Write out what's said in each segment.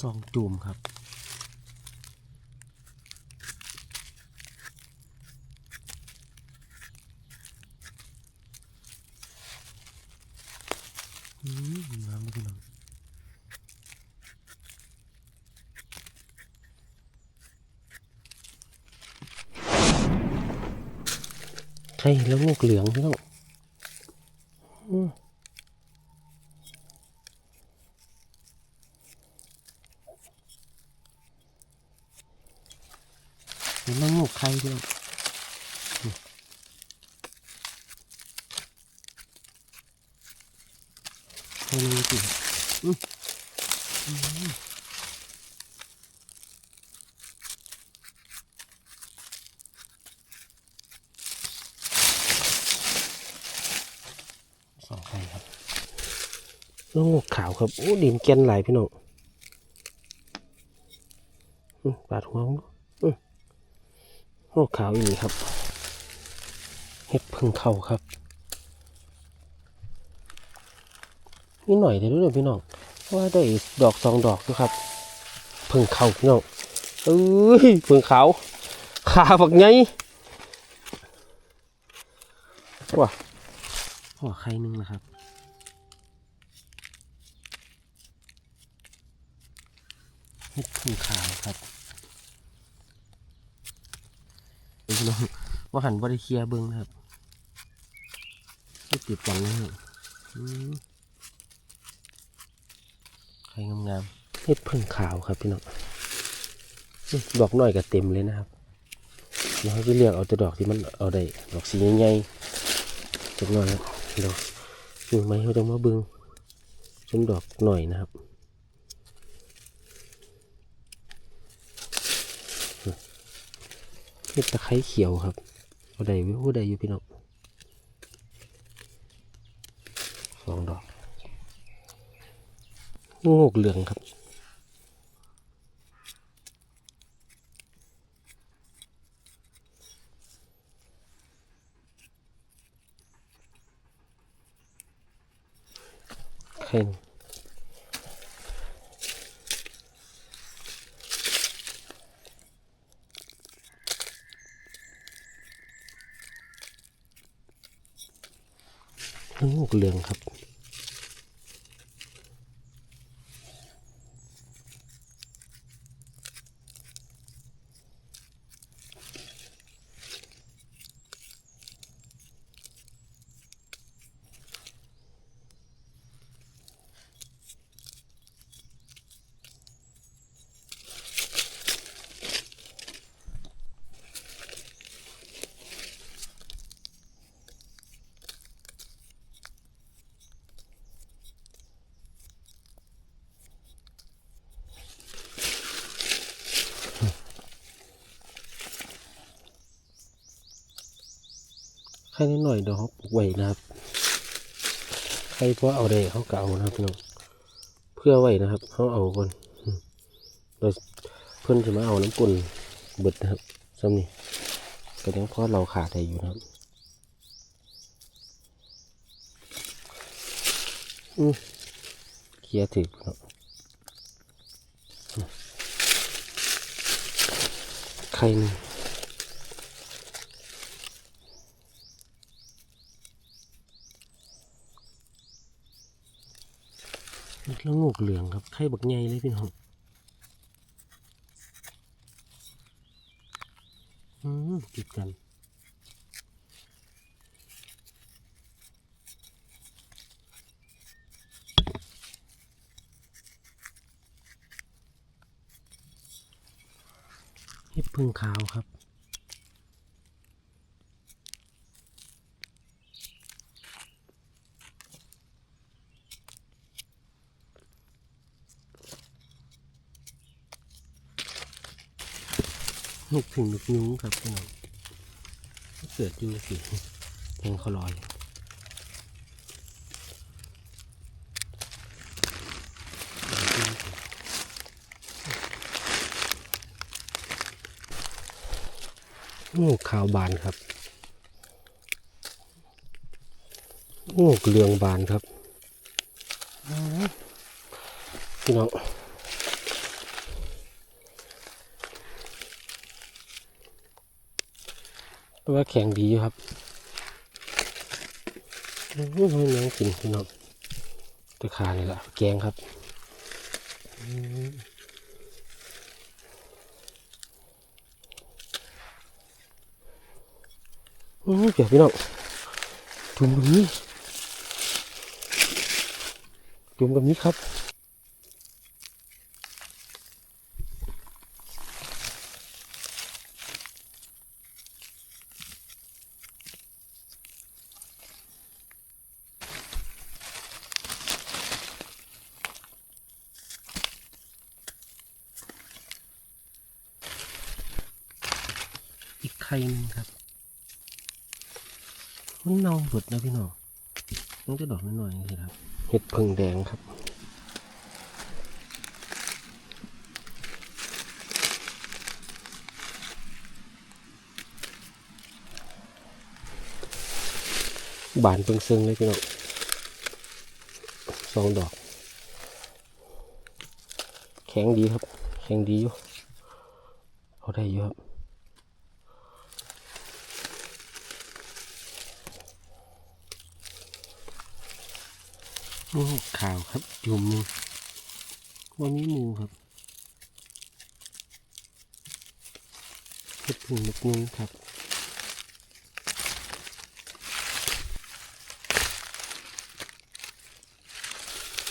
ซองจุ่มครับอืมน้ำพี่น้องใช่แล้วงูเหลืองพี่น้องอืมเห็นแล้วงูใครด้วยอืม ใครนี่สิอืมอืมสองใครครับแล้วงูขาวครับ โอ้ดินแกนไหลพี่น้องปาดหัวมันอืมงูขาวอีกครับ เห็ดพึ่งเข้าครับ นี่หน่อยเดี๋ยวด้วยพี่น้องว่าได้ดอกสองดอกด้วยครับเพึ่งเขาพี่น้องเอ้ยเพึ่งเขาขาฝักไงว้าหัวใครนึงนะครับเห็ดพึ่งขาวครับพี่น้องว่าหันบริเคียเบิ้งนะครับไม่ติดหวังนะครับ อืมไข่งามๆเห็ดพึ่งขาวครับพี่น้องอื้อดอกน้อยก็เต็มเลยนะครับเดี๋ยวให้ไปเลือกเอาแต่ดอกที่มันเอาได้ดอกสีใหญ่ๆจักหน่อยครับเดี๋ยวอยู่ไหมเขาจะมาบึงชมดอกหน่อยนะครับเห็ดตะไคร้เขียวครับเอาได้วิวได้อยู่พี่น้องสองดอก งูหกเหลืองครับใครงูหกเหลืองครับ ใครนิดหน่อยเดี๋ยวเขาปลูกไว้นะครับใครเพราะเอาได้เขาก็เอานะครับพี่น้องเพื่อไว้นะครับเขาเอาก่อนอืมโดยเพื่อนจะมาเอาน้ำกุ่นเบิดนะครับซ้ำนี่ก็ยังเพราะเราขาดได้อยู่นะครับอืมเคลียร์ถึกเนาะใครหนึ่ง แล้วงูเหลืองครับ ไข่บักใหญ่เลยพี่น้องอืมติดกันเห็ดพึ่งขาวครับ นึกถึงนึกยุ้งครับพี่น้องเกิดอยู่สิแทงเขาลอยงูขาวบานครับงูเหลืองบานครับพี่น้อง ต่ว่าแข็งดีอยู่ครับอื้อหือยังกินพี่น้องตะขานี่แหละแกงครับอื้ออื้อเดี๋ยวพี่น้องจุ่มแบบนี้จุ่มแบบนี้ครับ ไข่หนึ่งครับมันเน่าเบิดนะพี่น้องมันจะดอกน้อยๆนี่ครับ เห็ดพึ่งแดงครับบานเพิ่งซึ่งเลยพี่น้องสองดอก แข็งดีครับ แข็งดีอยู่ เอาได้อยู่ครับ ข่าวครับ จุ่มนึงว่ามีหมูครับเห็ดพึ่งนกยุงครับ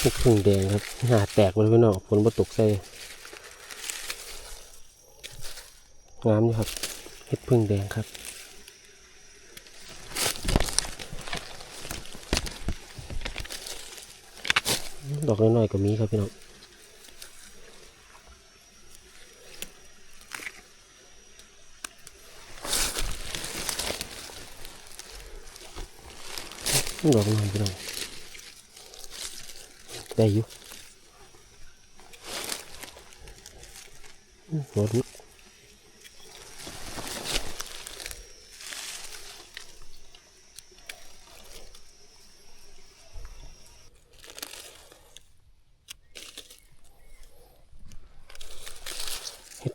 เห็ดพึ่งแดงครับหาแตกไปเลยพี่น้องฝนมาตกใส่งามอยู่ครับเห็ดพึ่งแดงครับ ดอกน้อยๆก็มีครับพี่น้องดอกน้อยพี่น้องได้อยู่หัวรุด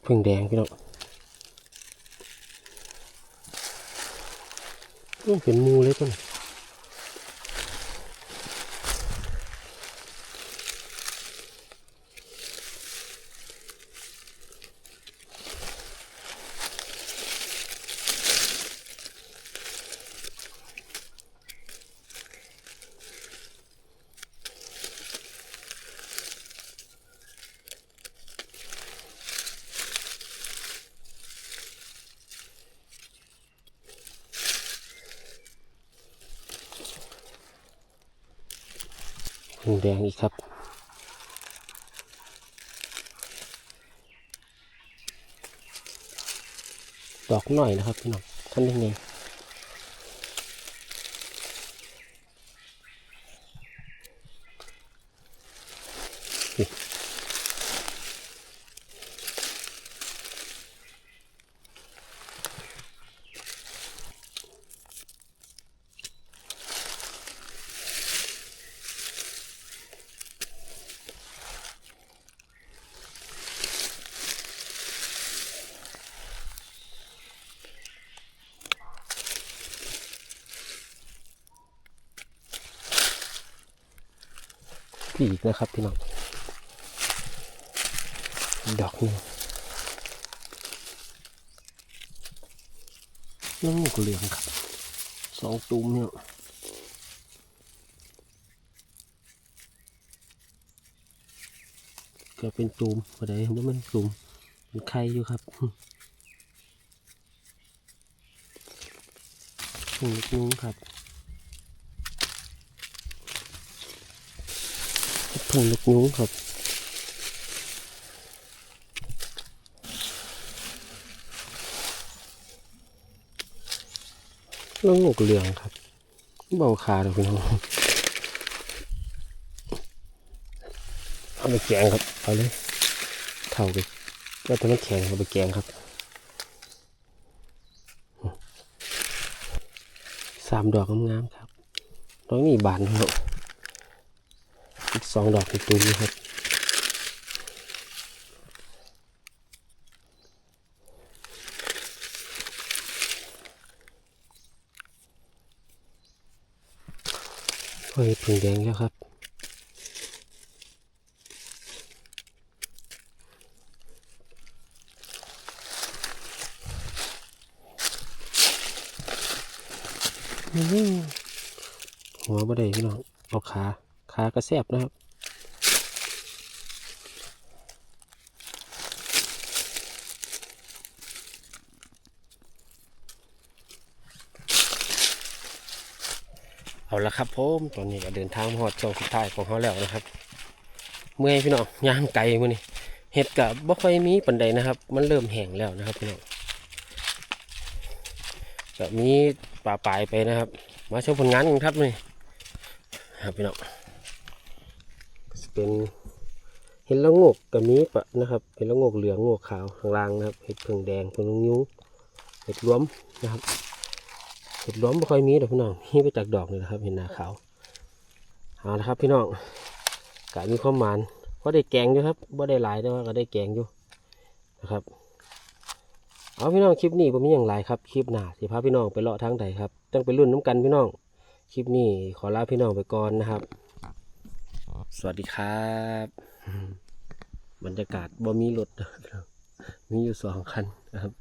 พึ่งแดงพี่น้องเป็นมูเลยต้น แดงอีกครับ ดอกหน่อยนะครับพี่น้องท่านยังไงนี่ อีกนะครับพี่น้องดอกนึงน้องกุเหลืองครับสองตูมเนี่ยก็เป็นตูมอะไรว่ามันตูมเป็นไข่อยู่ครับพึ่งลูกนุ้งครับ พึ่งลูกนุ้งครับล้วงูเหลืองครับ เบาขาเลยพี่น้องเอาไปแกงครับ เอาเลยเข่าไปแล้วตัวน้แข็งเอาไปแกงครับสามดอกงามๆครับดอกนี้บานครับอีก สองดอกตูมนะครับเฮ้ยผึ่งแดงแล้วครับ แซบนะครับเอาละครับผมตอนนี้ก็เดินทางมาฮอดช่วงสุดท้ายของเขาแล้วนะครับ เมื่อยพี่น้องย่างไกลมื้อนี้เห็ดกับบ่ค่อยมีปันใดนะครับ มันเริ่มแห้งแล้วนะครับพี่น้องก็มีป่าปลายไปนะครับ มาชมผลงานกันครับนี่ครับพี่น้อง เป็นเห็ดละงกกับมีปะนะครับเห็ดละงกเหลืองงกขาวข้างล่างนะครับเห็ดเพิงแดงเพิงยุ้งเห็ดรวมนะครับเห็ดล้อมไม่ค่อยมีดอกพี่น้องมีไปจากดอกนี่นะครับเห็นหนาขาวเอาละครับพี่น้องกะมีความหมานก็ได้แกงอยู่ครับบ่ได้หลายแต่ว่าก็ได้แกงอยู่นะครับ เอาพี่น้องคลิปนี้ผมมีอย่างไรครับคลิปหน้าสิพาพี่น้องไปเลาะทางใดครับต้องไปรุ่นน้ำกันพี่น้องคลิปนี้ขอลาพี่น้องไปก่อนนะครับ สวัสดีครับ บรรยากาศบ่มีรถมีอยู่สองคันนะครับ